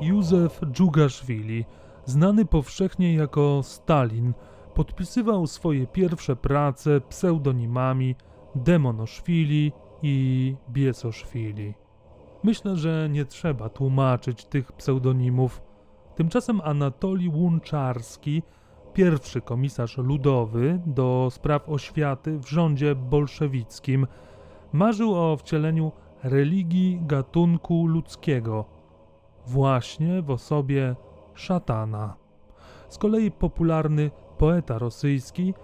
Józef Dżugaszwili, znany powszechnie jako Stalin, podpisywał swoje pierwsze prace pseudonimami Demonoszwili i Biesoszwili. Myślę, że nie trzeba tłumaczyć tych pseudonimów. Tymczasem Anatolii Łunczarski, pierwszy komisarz ludowy do spraw oświaty w rządzie bolszewickim, marzył o wcieleniu religii gatunku ludzkiego właśnie w osobie szatana. Z kolei popularny poeta rosyjski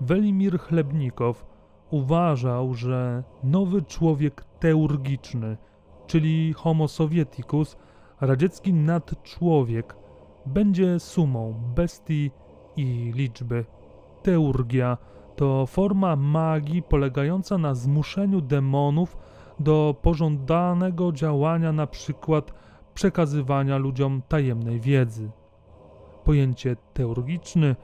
Welimir Chlebnikow uważał, że nowy człowiek teurgiczny, czyli Homo Sovieticus, radziecki nadczłowiek, będzie sumą bestii i liczby. Teurgia to forma magii polegająca na zmuszeniu demonów do pożądanego działania, na przykład przekazywania ludziom tajemnej wiedzy. Pojęcie teurgiczny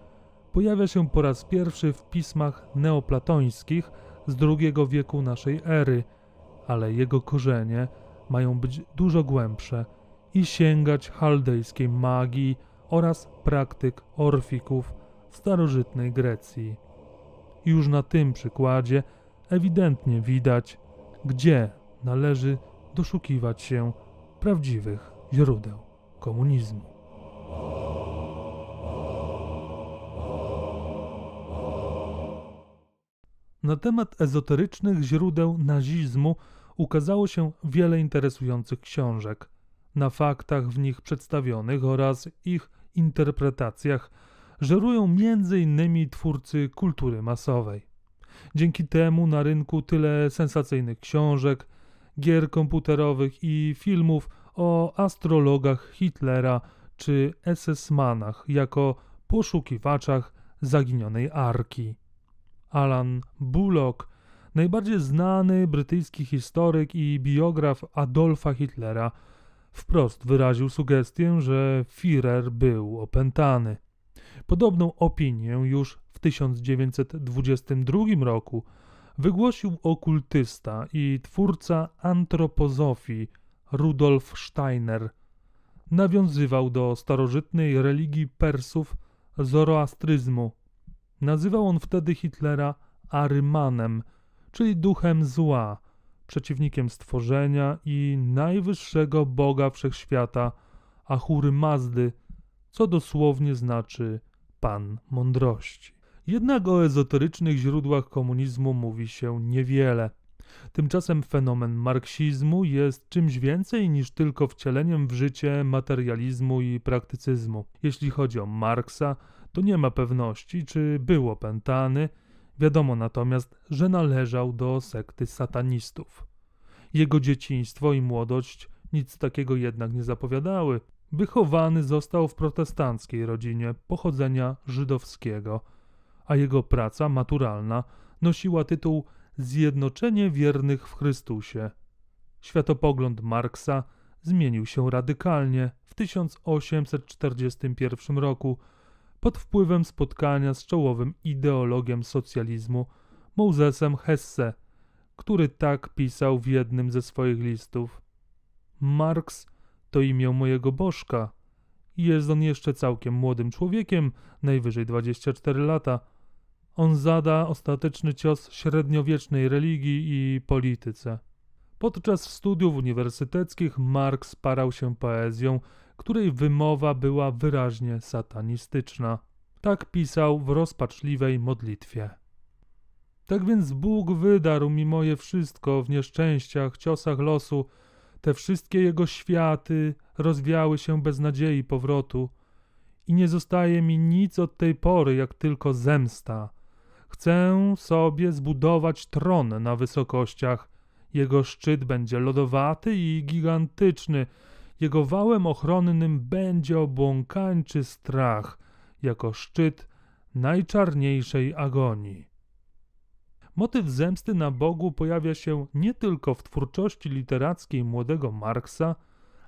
pojawia się po raz pierwszy w pismach neoplatońskich z II wieku naszej ery, ale jego korzenie mają być dużo głębsze i sięgać chaldejskiej magii oraz praktyk orfików w starożytnej Grecji. Już na tym przykładzie ewidentnie widać, gdzie należy doszukiwać się prawdziwych źródeł komunizmu. Na temat ezoterycznych źródeł nazizmu ukazało się wiele interesujących książek. Na faktach w nich przedstawionych oraz ich interpretacjach żerują m.in. twórcy kultury masowej. Dzięki temu na rynku tyle sensacyjnych książek, gier komputerowych i filmów o astrologach Hitlera czy SS-manach jako poszukiwaczach zaginionej arki. Alan Bullock, najbardziej znany brytyjski historyk i biograf Adolfa Hitlera, wprost wyraził sugestię, że Führer był opętany. Podobną opinię już w 1922 roku wygłosił okultysta i twórca antropozofii Rudolf Steiner. Nawiązywał do starożytnej religii Persów zoroastryzmu. Nazywał on wtedy Hitlera Arymanem, czyli duchem zła, przeciwnikiem stworzenia i najwyższego boga wszechświata, Achury Mazdy, co dosłownie znaczy Pan Mądrości. Jednak o ezoterycznych źródłach komunizmu mówi się niewiele. Tymczasem fenomen marksizmu jest czymś więcej niż tylko wcieleniem w życie materializmu i praktycyzmu. Jeśli chodzi o Marksa, to nie ma pewności, czy był opętany, wiadomo natomiast, że należał do sekty satanistów. Jego dzieciństwo i młodość nic takiego jednak nie zapowiadały. Wychowany został w protestanckiej rodzinie pochodzenia żydowskiego, a jego praca maturalna nosiła tytuł Zjednoczenie wiernych w Chrystusie. Światopogląd Marksa zmienił się radykalnie w 1841 roku pod wpływem spotkania z czołowym ideologiem socjalizmu Mosesem Hesse, który tak pisał w jednym ze swoich listów. Marks to imię mojego bożka. Jest on jeszcze całkiem młodym człowiekiem, najwyżej 24 lata. On zada ostateczny cios średniowiecznej religii i polityce. Podczas studiów uniwersyteckich Marx parał się poezją, której wymowa była wyraźnie satanistyczna. Tak pisał w rozpaczliwej modlitwie. Tak więc Bóg wydarł mi moje wszystko w nieszczęściach, ciosach losu, te wszystkie jego światy rozwiały się bez nadziei powrotu i nie zostaje mi nic od tej pory, jak tylko zemsta. Chcę sobie zbudować tron na wysokościach. Jego szczyt będzie lodowaty i gigantyczny. Jego wałem ochronnym będzie obłąkańczy strach, jako szczyt najczarniejszej agonii. Motyw zemsty na Bogu pojawia się nie tylko w twórczości literackiej młodego Marksa,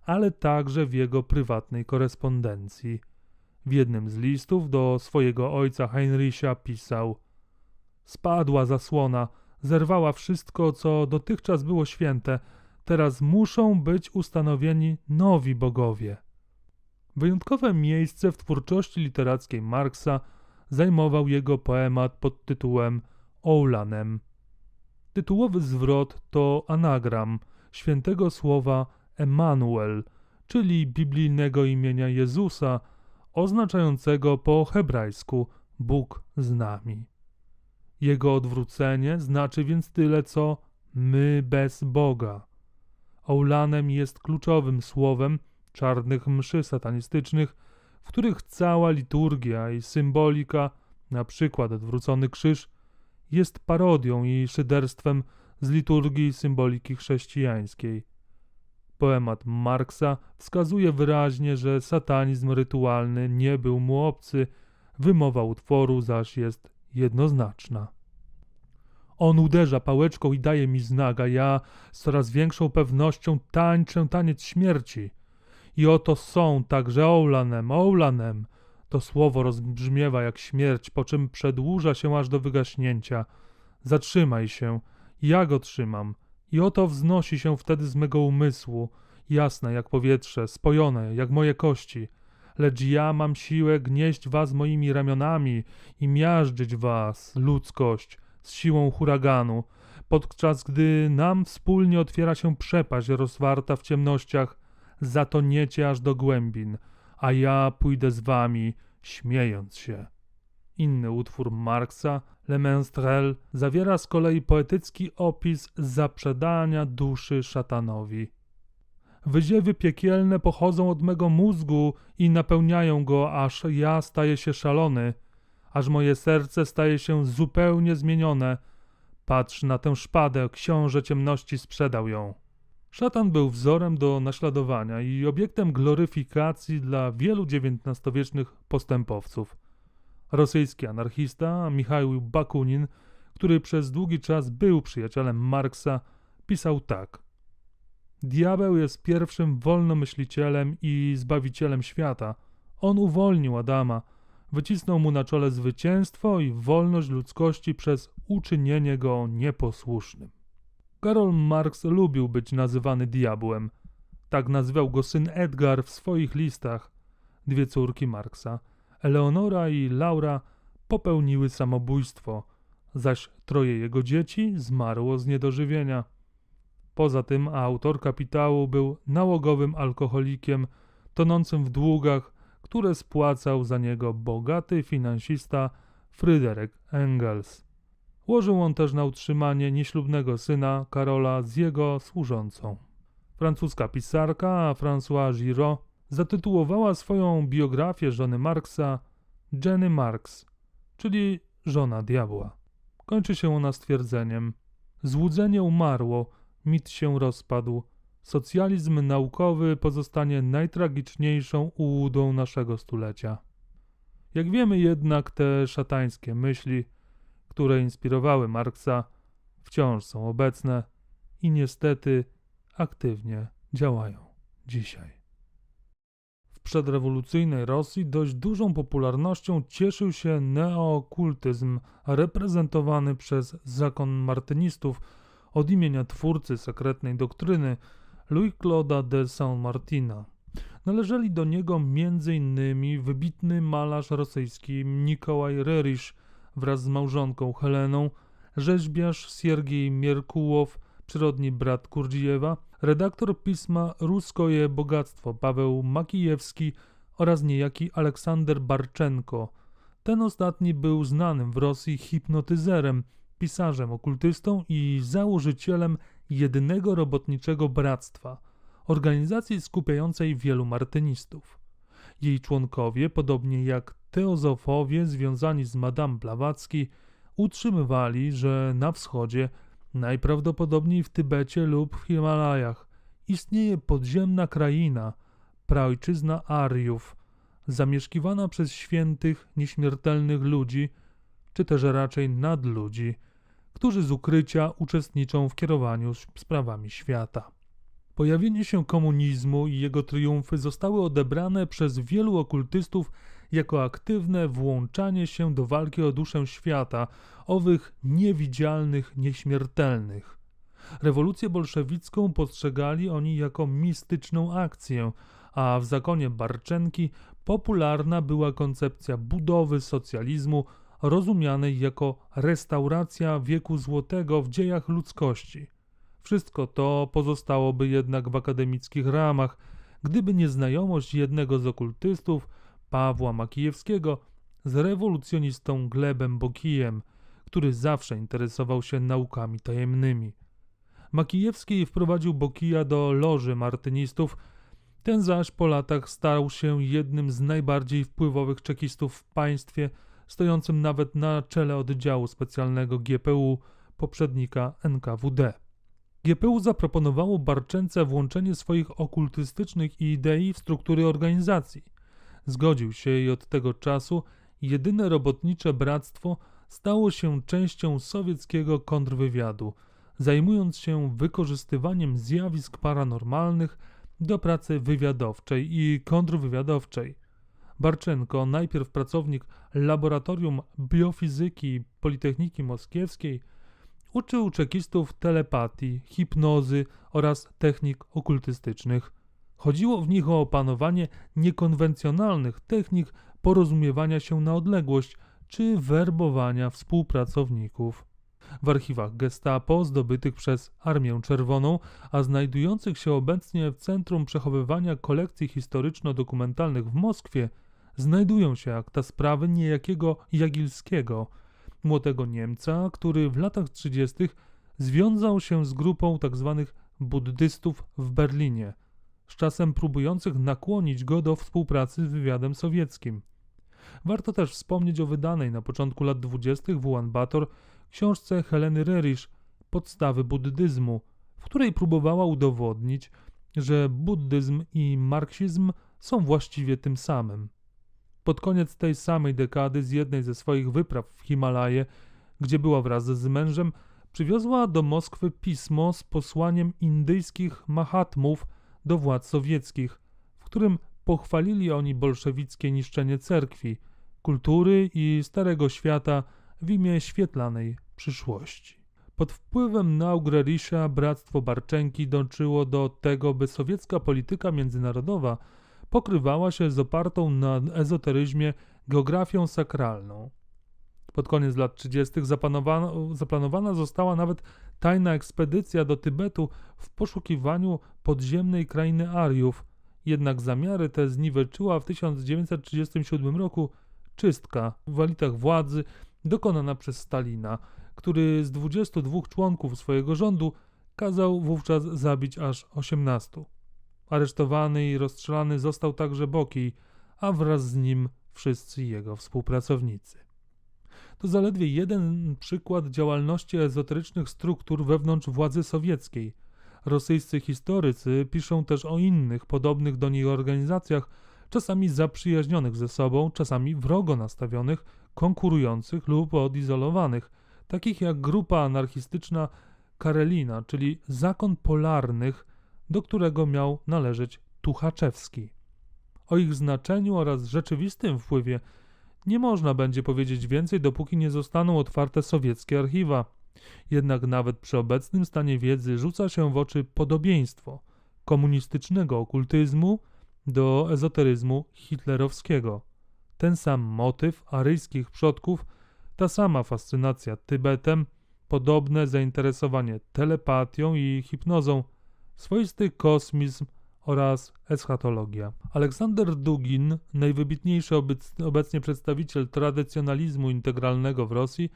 ale także w jego prywatnej korespondencji. W jednym z listów do swojego ojca Heinricha pisał: Spadła zasłona, zerwała wszystko, co dotychczas było święte. Teraz muszą być ustanowieni nowi bogowie. Wyjątkowe miejsce w twórczości literackiej Marksa zajmował jego poemat pod tytułem Oulanem. Tytułowy zwrot to anagram świętego słowa Emanuel, czyli biblijnego imienia Jezusa, oznaczającego po hebrajsku Bóg z nami. Jego odwrócenie znaczy więc tyle co my bez Boga. Oulanem jest kluczowym słowem czarnych mszy satanistycznych, w których cała liturgia i symbolika, na przykład odwrócony krzyż, jest parodią i szyderstwem z liturgii i symboliki chrześcijańskiej. Poemat Marksa wskazuje wyraźnie, że satanizm rytualny nie był mu obcy, wymowa utworu zaś jest jednoznaczna. On uderza pałeczką i daje mi znak, a ja z coraz większą pewnością tańczę taniec śmierci. I oto są także Oulanem, Oulanem. To słowo rozbrzmiewa jak śmierć, po czym przedłuża się aż do wygaśnięcia. Zatrzymaj się, ja go trzymam. I oto wznosi się wtedy z mego umysłu, jasne jak powietrze, spojone jak moje kości. Lecz ja mam siłę gnieść was moimi ramionami i miażdżyć was, ludzkość, z siłą huraganu, podczas gdy nam wspólnie otwiera się przepaść rozwarta w ciemnościach, zatoniecie aż do głębin, a ja pójdę z wami, śmiejąc się. Inny utwór Marksa, Le Menstrel, zawiera z kolei poetycki opis zaprzedania duszy szatanowi. Wyziewy piekielne pochodzą od mego mózgu i napełniają go, aż ja staję się szalony, aż moje serce staje się zupełnie zmienione. Patrz na tę szpadę, książę ciemności sprzedał ją. Szatan był wzorem do naśladowania i obiektem gloryfikacji dla wielu XIX-wiecznych postępowców. Rosyjski anarchista Michał Bakunin, który przez długi czas był przyjacielem Marksa, pisał tak. Diabeł jest pierwszym wolnomyślicielem i zbawicielem świata. On uwolnił Adama, wycisnął mu na czole zwycięstwo i wolność ludzkości przez uczynienie go nieposłusznym. Karol Marx lubił być nazywany diabłem. Tak nazywał go syn Edgar w swoich listach. Dwie córki Marksa, Eleonora i Laura, popełniły samobójstwo, zaś troje jego dzieci zmarło z niedożywienia. Poza tym autor kapitału był nałogowym alkoholikiem, tonącym w długach, które spłacał za niego bogaty finansista Fryderyk Engels. Łożył on też na utrzymanie nieślubnego syna Karola z jego służącą. Francuska pisarka Françoise Giraud zatytułowała swoją biografię żony Marksa Jenny Marks, czyli żona diabła. Kończy się ona stwierdzeniem: Złudzenie umarło, mit się rozpadł, socjalizm naukowy pozostanie najtragiczniejszą ułudą naszego stulecia. Jak wiemy jednak, te szatańskie myśli, które inspirowały Marksa, wciąż są obecne i niestety aktywnie działają dzisiaj. W przedrewolucyjnej Rosji dość dużą popularnością cieszył się neookultyzm reprezentowany przez zakon martynistów od imienia twórcy sekretnej doktryny Louis Claude'a de Saint-Martina. Należeli do niego m.in. wybitny malarz rosyjski Nikołaj Rerisz wraz z małżonką Heleną, rzeźbiarz Siergiej Mierkułow, przyrodni brat Kurdzijewa, redaktor pisma Ruskoje Bogactwo Paweł Makijewski oraz niejaki Aleksander Barczenko. Ten ostatni był znanym w Rosji hipnotyzerem, pisarzem, okultystą i założycielem jedynego robotniczego bractwa, organizacji skupiającej wielu martynistów. Jej członkowie, podobnie jak teozofowie związani z Madame Blavatsky, utrzymywali, że na wschodzie, najprawdopodobniej w Tybecie lub w Himalajach, istnieje podziemna kraina, praojczyzna Ariów, zamieszkiwana przez świętych, nieśmiertelnych ludzi, czy też raczej nadludzi, którzy z ukrycia uczestniczą w kierowaniu sprawami świata. Pojawienie się komunizmu i jego triumfy zostały odebrane przez wielu okultystów jako aktywne włączanie się do walki o duszę świata, owych niewidzialnych, nieśmiertelnych. Rewolucję bolszewicką postrzegali oni jako mistyczną akcję, a w zakonie Barczenki popularna była koncepcja budowy socjalizmu rozumianej jako restauracja wieku złotego w dziejach ludzkości. Wszystko to pozostałoby jednak w akademickich ramach, gdyby nie znajomość jednego z okultystów, Pawła Makijewskiego, z rewolucjonistą Glebem Bokijem, który zawsze interesował się naukami tajemnymi. Makijewski wprowadził Bokija do loży martynistów, ten zaś po latach stał się jednym z najbardziej wpływowych czekistów w państwie, stojącym nawet na czele oddziału specjalnego GPU, poprzednika NKWD. GPU zaproponowało Barczence włączenie swoich okultystycznych idei w struktury organizacji. Zgodził się i od tego czasu jedyne robotnicze bractwo stało się częścią sowieckiego kontrwywiadu, zajmując się wykorzystywaniem zjawisk paranormalnych do pracy wywiadowczej i kontrwywiadowczej. Barczenko, najpierw pracownik Laboratorium Biofizyki Politechniki Moskiewskiej, uczył czekistów telepatii, hipnozy oraz technik okultystycznych. Chodziło w nich o opanowanie niekonwencjonalnych technik porozumiewania się na odległość czy werbowania współpracowników. W archiwach Gestapo zdobytych przez Armię Czerwoną, a znajdujących się obecnie w Centrum Przechowywania Kolekcji Historyczno-Dokumentalnych w Moskwie, znajdują się akta sprawy niejakiego Jagilskiego, młodego Niemca, który w latach 30. związał się z grupą tzw. Tak buddystów w Berlinie, z czasem próbujących nakłonić go do współpracy z wywiadem sowieckim. Warto też wspomnieć o wydanej na początku lat 20. w Ulaanbaatar książce Heleny Rerisz Podstawy buddyzmu, w której próbowała udowodnić, że buddyzm i marksizm są właściwie tym samym. Pod koniec tej samej dekady z jednej ze swoich wypraw w Himalaje, gdzie była wraz z mężem, przywiozła do Moskwy pismo z posłaniem indyjskich mahatmów do władz sowieckich, w którym pochwalili oni bolszewickie niszczenie cerkwi, kultury i starego świata w imię świetlanej przyszłości. Pod wpływem nauk bractwo Barczenki dążyło do tego, by sowiecka polityka międzynarodowa pokrywała się z opartą na ezoteryzmie geografią sakralną. Pod koniec lat 30. zaplanowana została nawet tajna ekspedycja do Tybetu w poszukiwaniu podziemnej krainy Ariów, jednak zamiary te zniweczyła w 1937 roku czystka w walitach władzy dokonana przez Stalina, który z 22 członków swojego rządu kazał wówczas zabić aż 18. Aresztowany i rozstrzelany został także Boki, a wraz z nim wszyscy jego współpracownicy. To zaledwie jeden przykład działalności ezoterycznych struktur wewnątrz władzy sowieckiej. Rosyjscy historycy piszą też o innych, podobnych do nich organizacjach, czasami zaprzyjaźnionych ze sobą, czasami wrogo nastawionych, konkurujących lub odizolowanych, takich jak grupa anarchistyczna Karelina, czyli zakon polarnych, do którego miał należeć Tuchaczewski. O ich znaczeniu oraz rzeczywistym wpływie nie można będzie powiedzieć więcej, dopóki nie zostaną otwarte sowieckie archiwa. Jednak nawet przy obecnym stanie wiedzy rzuca się w oczy podobieństwo komunistycznego okultyzmu do ezoteryzmu hitlerowskiego. Ten sam motyw aryjskich przodków, ta sama fascynacja Tybetem, podobne zainteresowanie telepatią i hipnozą, swoisty kosmizm oraz eschatologia. Aleksander Dugin, najwybitniejszy obecnie przedstawiciel tradycjonalizmu integralnego w Rosji,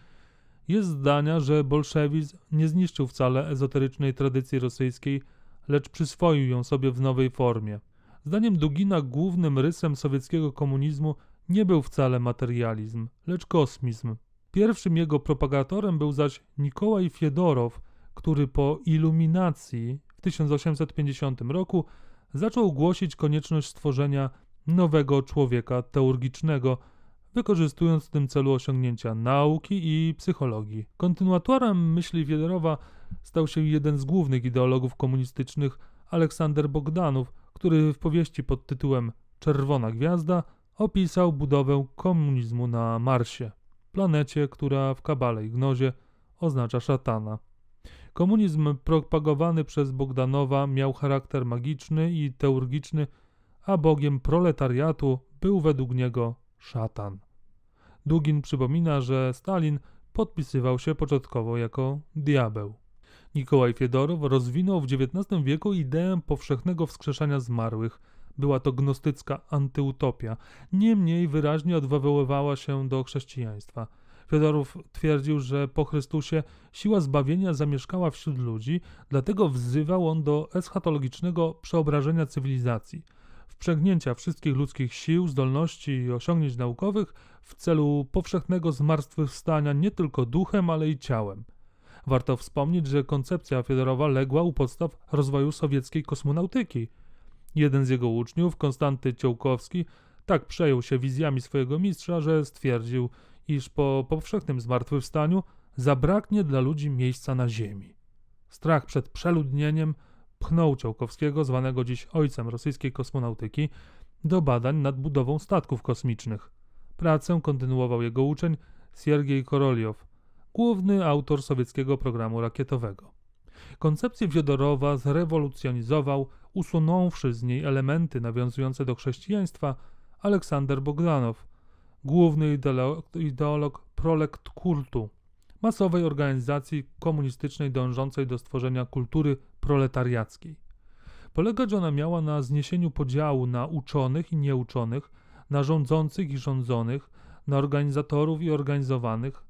jest zdania, że bolszewizm nie zniszczył wcale ezoterycznej tradycji rosyjskiej, lecz przyswoił ją sobie w nowej formie. Zdaniem Dugina głównym rysem sowieckiego komunizmu nie był wcale materializm, lecz kosmizm. Pierwszym jego propagatorem był zaś Nikołaj Fiedorow, który po iluminacji 1850 roku zaczął głosić konieczność stworzenia nowego człowieka teurgicznego, wykorzystując w tym celu osiągnięcia nauki i psychologii. Kontynuatorem myśli Fiedorowa stał się jeden z głównych ideologów komunistycznych, Aleksander Bogdanów, który w powieści pod tytułem Czerwona Gwiazda opisał budowę komunizmu na Marsie, planecie, która w kabale i gnozie oznacza szatana. Komunizm propagowany przez Bogdanowa miał charakter magiczny i teurgiczny, a bogiem proletariatu był według niego szatan. Dugin przypomina, że Stalin podpisywał się początkowo jako diabeł. Nikołaj Fiedorow rozwinął w XIX wieku ideę powszechnego wskrzeszania zmarłych. Była to gnostycka antyutopia, niemniej wyraźnie odwoływała się do chrześcijaństwa. Fiodorow twierdził, że po Chrystusie siła zbawienia zamieszkała wśród ludzi, dlatego wzywał on do eschatologicznego przeobrażenia cywilizacji, wprzęgnięcia wszystkich ludzkich sił, zdolności i osiągnięć naukowych w celu powszechnego zmartwychwstania nie tylko duchem, ale i ciałem. Warto wspomnieć, że koncepcja Fiodorowa legła u podstaw rozwoju sowieckiej kosmonautyki. Jeden z jego uczniów, Konstanty Ciołkowski, tak przejął się wizjami swojego mistrza, że stwierdził, iż po powszechnym zmartwychwstaniu zabraknie dla ludzi miejsca na ziemi. Strach przed przeludnieniem pchnął Ciołkowskiego, zwanego dziś ojcem rosyjskiej kosmonautyki, do badań nad budową statków kosmicznych. Pracę kontynuował jego uczeń Siergiej Koroliow, główny autor sowieckiego programu rakietowego. Koncepcję Wiodorowa zrewolucjonizował, usunąwszy z niej elementy nawiązujące do chrześcijaństwa, Aleksander Bogdanow, główny ideolog, prolekt kultu, masowej organizacji komunistycznej dążącej do stworzenia kultury proletariackiej. Polegać ona miała na zniesieniu podziału na uczonych i nieuczonych, na rządzących i rządzonych, na organizatorów i organizowanych,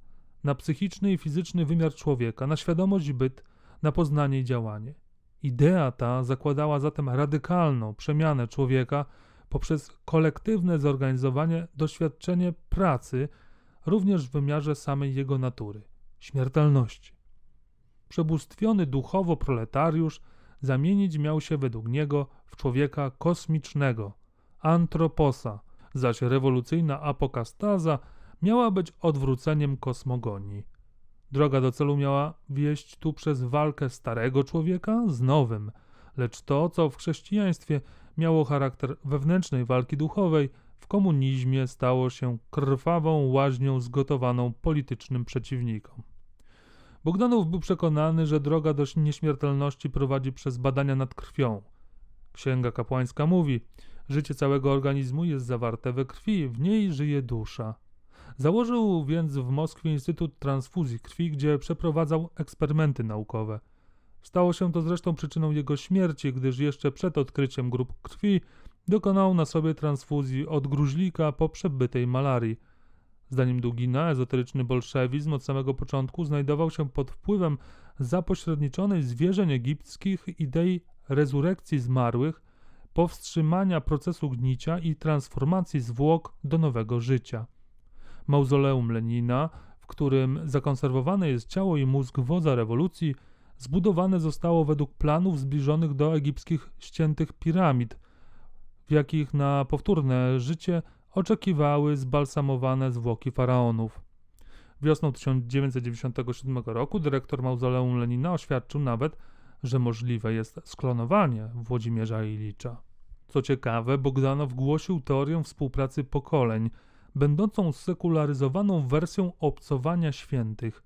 na psychiczny i fizyczny wymiar człowieka, na świadomość i byt, na poznanie i działanie. Idea ta zakładała zatem radykalną przemianę człowieka poprzez kolektywne zorganizowanie, doświadczenie pracy, również w wymiarze samej jego natury śmiertelności. Przebóstwiony duchowo proletariusz zamienić miał się według niego w człowieka kosmicznego, antroposa, zaś rewolucyjna apokastaza miała być odwróceniem kosmogonii. Droga do celu miała wieść tu przez walkę starego człowieka z nowym, lecz to, co w chrześcijaństwie miało charakter wewnętrznej walki duchowej, w komunizmie stało się krwawą łaźnią zgotowaną politycznym przeciwnikom. Bogdanów był przekonany, że droga do nieśmiertelności prowadzi przez badania nad krwią. Księga kapłańska mówi: Życie całego organizmu jest zawarte we krwi, w niej żyje dusza. Założył więc w Moskwie Instytut Transfuzji Krwi, gdzie przeprowadzał eksperymenty naukowe. Stało się to zresztą przyczyną jego śmierci, gdyż jeszcze przed odkryciem grup krwi dokonał na sobie transfuzji od gruźlika po przebytej malarii. Zdaniem Dugina ezoteryczny bolszewizm od samego początku znajdował się pod wpływem zapośredniczonej z wierzeń egipskich idei rezurekcji zmarłych, powstrzymania procesu gnicia i transformacji zwłok do nowego życia. Mauzoleum Lenina, w którym zakonserwowane jest ciało i mózg wodza rewolucji, zbudowane zostało według planów zbliżonych do egipskich ściętych piramid, w jakich na powtórne życie oczekiwały zbalsamowane zwłoki faraonów. Wiosną 1997 roku dyrektor mauzoleum Lenina oświadczył nawet, że możliwe jest sklonowanie Włodzimierza Ilicza. Co ciekawe, Bogdanow głosił teorię współpracy pokoleń, będącą sekularyzowaną wersją obcowania świętych.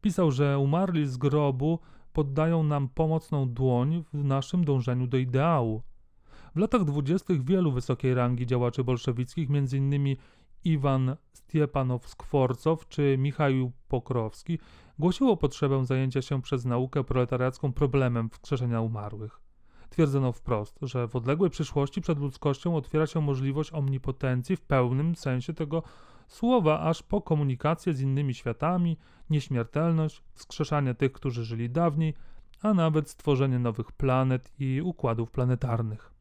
Pisał, że umarli z grobu poddają nam pomocną dłoń w naszym dążeniu do ideału. W latach dwudziestych wielu wysokiej rangi działaczy bolszewickich, m.in. Iwan Stiepanow-Skworcow czy Michał Pokrowski, głosiło potrzebę zajęcia się przez naukę proletariacką problemem wskrzeszenia umarłych. Twierdzono wprost, że w odległej przyszłości przed ludzkością otwiera się możliwość omnipotencji w pełnym sensie tego aż po komunikację z innymi światami, nieśmiertelność, wskrzeszanie tych, którzy żyli dawniej, a nawet stworzenie nowych planet i układów planetarnych.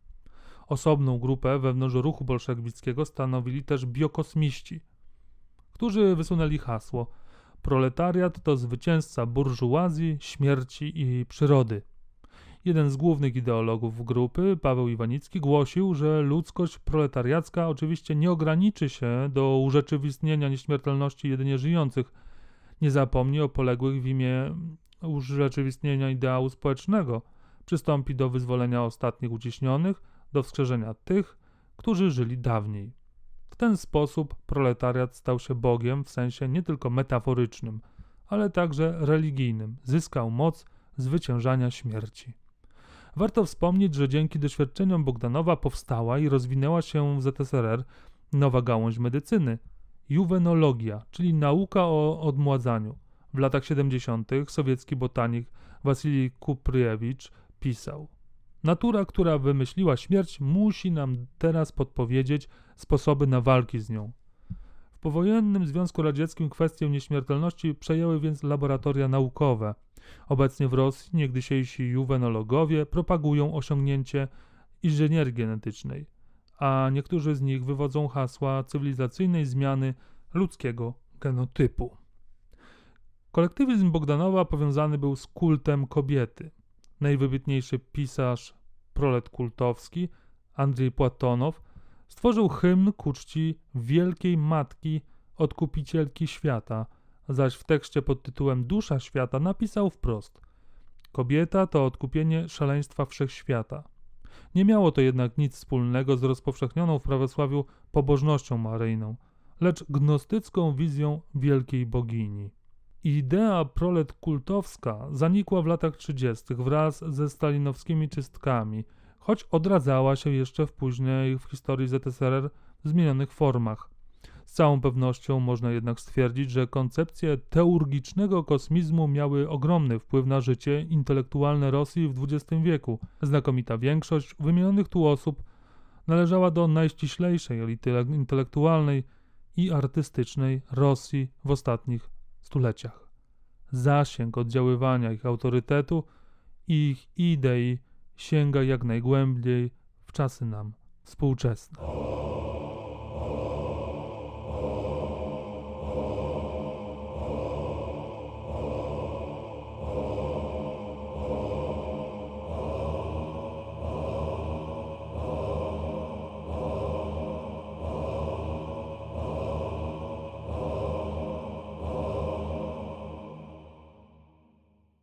Osobną grupę wewnątrz ruchu bolszewickiego stanowili też biokosmiści, którzy wysunęli hasło Proletariat to zwycięzca burżuazji, śmierci i przyrody. Jeden z głównych ideologów grupy, Paweł Iwanicki, głosił, że ludzkość proletariacka oczywiście nie ograniczy się do urzeczywistnienia nieśmiertelności jedynie żyjących, nie zapomni o poległych w imię urzeczywistnienia ideału społecznego, przystąpi do wyzwolenia ostatnich uciśnionych, do wskrzeszenia tych, którzy żyli dawniej. W ten sposób proletariat stał się Bogiem w sensie nie tylko metaforycznym, ale także religijnym, zyskał moc zwyciężania śmierci. Warto wspomnieć, że dzięki doświadczeniom Bogdanowa powstała i rozwinęła się w ZSRR nowa gałąź medycyny juwenologia, czyli nauka o odmładzaniu. W latach 70. sowiecki botanik Wasilij Kupryjewicz pisał: Natura, która wymyśliła śmierć, musi nam teraz podpowiedzieć sposoby na walki z nią. W powojennym Związku Radzieckim kwestię nieśmiertelności przejęły więc laboratoria naukowe. Obecnie w Rosji niegdysiejsi juwenologowie propagują osiągnięcie inżynierii genetycznej, a niektórzy z nich wywodzą hasła cywilizacyjnej zmiany ludzkiego genotypu. Kolektywizm Bogdanowa powiązany był z kultem kobiety. Najwybitniejszy pisarz prolet kultowski Andrzej Płatonow stworzył hymn ku czci Wielkiej Matki Odkupicielki Świata, zaś w tekście pod tytułem Dusza Świata napisał wprost Kobieta to odkupienie szaleństwa wszechświata. Nie miało to jednak nic wspólnego z rozpowszechnioną w prawosławiu pobożnością maryjną, lecz gnostycką wizją wielkiej bogini. Idea prolet kultowska zanikła w latach 30. wraz ze stalinowskimi czystkami, choć odradzała się jeszcze w później w historii ZSRR w zmienionych formach. Z całą pewnością można jednak stwierdzić, że koncepcje teurgicznego kosmizmu miały ogromny wpływ na życie intelektualne Rosji w XX wieku. Znakomita większość wymienionych tu osób należała do najściślejszej elity intelektualnej i artystycznej Rosji w ostatnich stuleciach. Zasięg oddziaływania ich autorytetu i ich idei sięga jak najgłębiej w czasy nam współczesne.